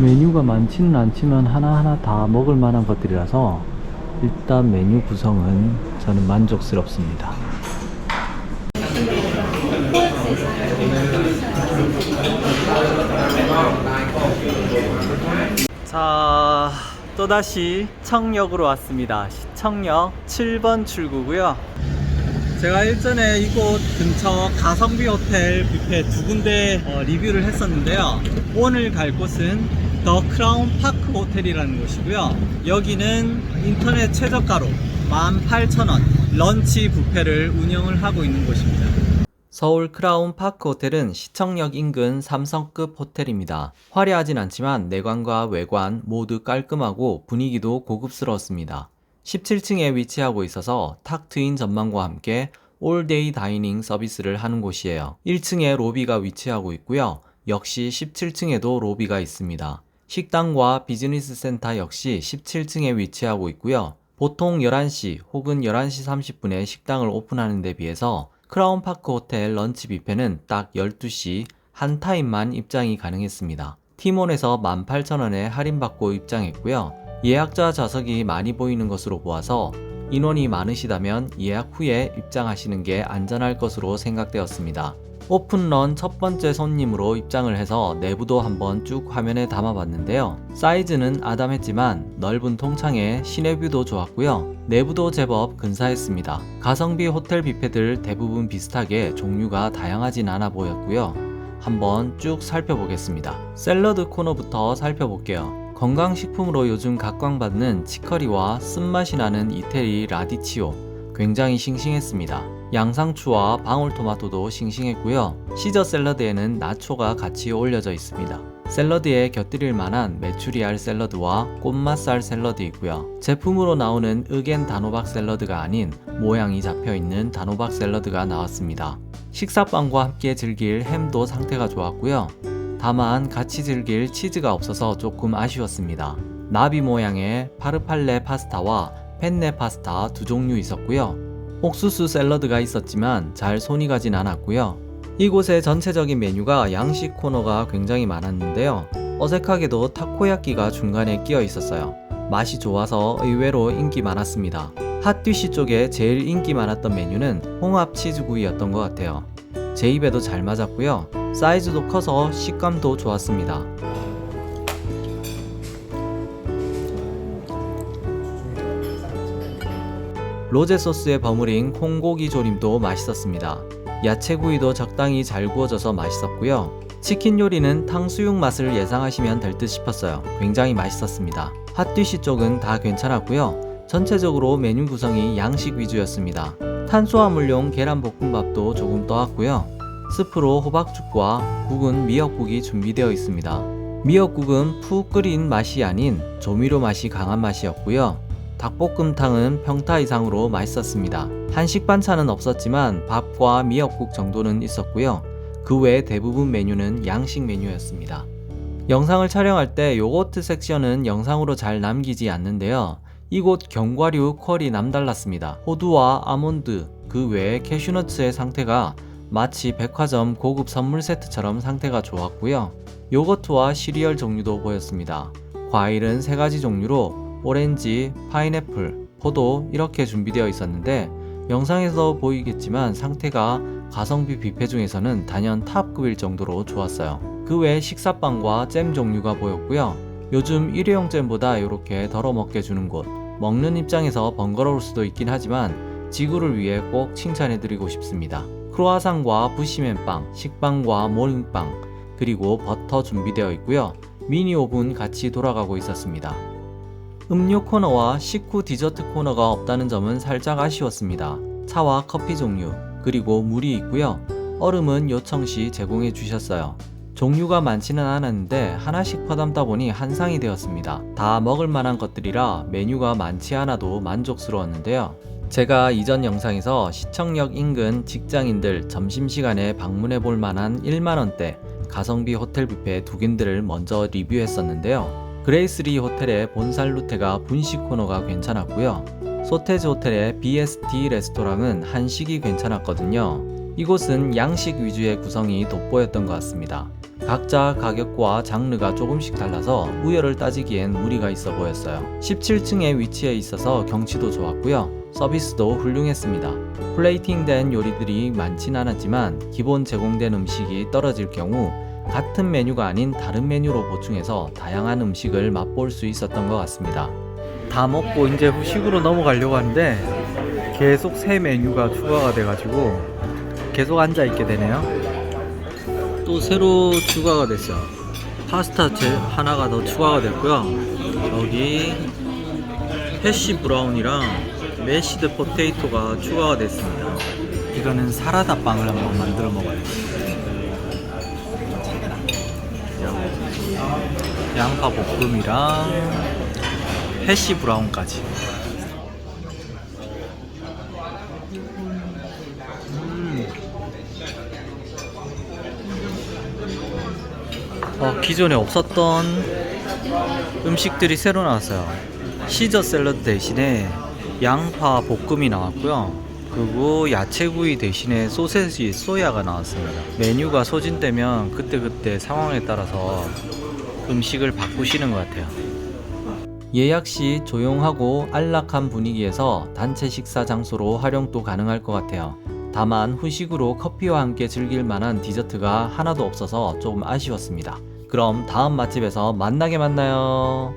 메뉴가 많지는 않지만 하나하나 다 먹을 만한 것들이라서 일단 메뉴 구성은 저는 만족스럽습니다. 자, 또다시 청역으로 왔습니다. 시청역 7번 출구고요. 제가 일전에 이곳 근처 가성비 호텔 뷔페 두 군데 어, 리뷰를 했었는데요. 오늘 갈 곳은 더 크라운 파크 호텔이라는 곳이고요. 여기는 인터넷 최저가로 18,000원 런치 뷔페를 운영을 하고 있는 곳입니다. 서울 크라운 파크 호텔은 시청역 인근 삼성급 호텔입니다. 화려하진 않지만 내관과 외관 모두 깔끔하고 분위기도 고급스러웠습니다. 17층에 위치하고 있어서 탁 트인 전망과 함께 올데이 다이닝 서비스를 하는 곳이에요. 1층에 로비가 위치하고 있고요. 역시 17층에도 로비가 있습니다. 식당과 비즈니스 센터 역시 17층에 위치하고 있고요. 보통 11시 혹은 11시 30분에 식당을 오픈하는 데 비해서 크라운파크 호텔 런치 뷔페는 딱 12시 한 타임만 입장이 가능했습니다. 티몬에서 18,000원에 할인받고 입장했고요. 예약자 좌석이 많이 보이는 것으로 보아서 인원이 많으시다면 예약 후에 입장하시는 게 안전할 것으로 생각되었습니다. 오픈런 첫 번째 손님으로 입장을 해서 내부도 한번 쭉 화면에 담아봤는데요. 사이즈는 아담했지만 넓은 통창에 시내뷰도 좋았고요. 내부도 제법 근사했습니다. 가성비 호텔 뷔페들 대부분 비슷하게 종류가 다양하진 않아 보였고요. 한번 쭉 살펴보겠습니다. 샐러드 코너부터 살펴볼게요. 건강식품으로 요즘 각광받는 치커리와 쓴맛이 나는 이태리 라디치오 굉장히 싱싱했습니다. 양상추와 방울토마토도 싱싱했고요. 시저 샐러드에는 나초가 같이 올려져 있습니다. 샐러드에 곁들일 만한 메추리알 샐러드와 꽃맛살 샐러드 있고요. 제품으로 나오는 의겐 단호박 샐러드가 아닌 모양이 잡혀 있는 단호박 샐러드가 나왔습니다. 식사빵과 함께 즐길 햄도 상태가 좋았고요. 다만 같이 즐길 치즈가 없어서 조금 아쉬웠습니다. 나비 모양의 파르팔레 파스타와 펜네 파스타 두 종류 있었고요. 옥수수 샐러드가 있었지만 잘 손이 가진 않았고요. 이곳의 전체적인 메뉴가 양식 코너가 굉장히 많았는데요. 어색하게도 타코야끼가 중간에 끼어 있었어요. 맛이 좋아서 의외로 인기 많았습니다. 핫디쉬 쪽에 제일 인기 많았던 메뉴는 홍합 치즈구이였던 것 같아요. 제 입에도 잘 맞았고요. 사이즈도 커서 식감도 좋았습니다. 로제 소스에 버무린 콩고기 조림도 맛있었습니다. 야채구이도 적당히 잘 구워져서 맛있었고요. 치킨 요리는 탕수육 맛을 예상하시면 될 듯 싶었어요. 굉장히 맛있었습니다. 핫디쉬 쪽은 다 괜찮았고요. 전체적으로 메뉴 구성이 양식 위주였습니다. 탄수화물용 계란볶음밥도 조금 떠왔고요. 스프로 호박죽과 국은 미역국이 준비되어 있습니다. 미역국은 푹 끓인 맛이 아닌 조미료 맛이 강한 맛이었고요. 닭볶음탕은 평타 이상으로 맛있었습니다. 한식 반찬은 없었지만 밥과 미역국 정도는 있었고요. 그 외 대부분 메뉴는 양식 메뉴였습니다. 영상을 촬영할 때 요거트 섹션은 영상으로 잘 남기지 않는데요. 이곳 견과류 퀄이 남달랐습니다. 호두와 아몬드, 그 외에 캐슈너츠의 상태가 마치 백화점 고급 선물 세트처럼 상태가 좋았고요. 요거트와 시리얼 종류도 보였습니다. 과일은 세 가지 종류로 오렌지, 파인애플, 포도 이렇게 준비되어 있었는데 영상에서 보이겠지만 상태가 가성비 뷔페 중에서는 단연 탑급일 정도로 좋았어요. 그 외 식사빵과 잼 종류가 보였고요. 요즘 일회용 잼보다 이렇게 덜어 먹게 주는 곳. 먹는 입장에서 번거로울 수도 있긴 하지만 지구를 위해 꼭 칭찬해드리고 싶습니다. 크로아상과 부시맨빵, 식빵과 모닝빵, 그리고 버터 준비되어 있고요. 미니 오븐 같이 돌아가고 있었습니다. 음료 코너와 식후 디저트 코너가 없다는 점은 살짝 아쉬웠습니다. 차와 커피 종류, 그리고 물이 있고요. 얼음은 요청 시 제공해 주셨어요. 종류가 많지는 않았는데 하나씩 퍼담다 보니 한 상이 되었습니다. 다 먹을 만한 것들이라 메뉴가 많지 않아도 만족스러웠는데요. 제가 이전 영상에서 시청역 인근 직장인들 점심시간에 방문해 볼 만한 1만원대 가성비 호텔 뷔페 두 군데를 먼저 리뷰했었는데요. 그레이스리 호텔의 본살 루테가 분식 코너가 괜찮았고요. 소테즈 호텔의 BST 레스토랑은 한식이 괜찮았거든요. 이곳은 양식 위주의 구성이 돋보였던 것 같습니다. 각자 가격과 장르가 조금씩 달라서 우열을 따지기엔 무리가 있어 보였어요. 17층에 위치해 있어서 경치도 좋았고요. 서비스도 훌륭했습니다. 플레이팅된 요리들이 많진 않았지만 기본 제공된 음식이 떨어질 경우 같은 메뉴가 아닌 다른 메뉴로 보충해서 다양한 음식을 맛볼 수 있었던 것 같습니다. 다 먹고 이제 후식으로 넘어가려고 하는데 계속 새 메뉴가 추가가 돼가지고 계속 앉아 있게 되네요. 또 새로 추가가 됐어요. 파스타 제 하나가 더 추가가 됐고요. 여기 해시 브라운이랑 메시드 포테이토가 추가가 됐습니다. 이거는 사라다 빵을 한번 만들어 먹어야 양파 볶음이랑 해시 브라운까지. 음. 어, 기존에 없었던 음식들이 새로 나왔어요. 시저 샐러드 대신에 양파 볶음이 나왔고요. 그리고 야채구이 대신에 소세지 소야가 나왔습니다. 메뉴가 소진되면 그때그때 상황에 따라서 음식을 바꾸시는 것 같아요. 예약 시 조용하고 안락한 분위기에서 단체 식사 장소로 활용도 가능할 것 같아요. 다만 후식으로 커피와 함께 즐길 만한 디저트가 하나도 없어서 조금 아쉬웠습니다. 그럼 다음 맛집에서 만나게 만나요.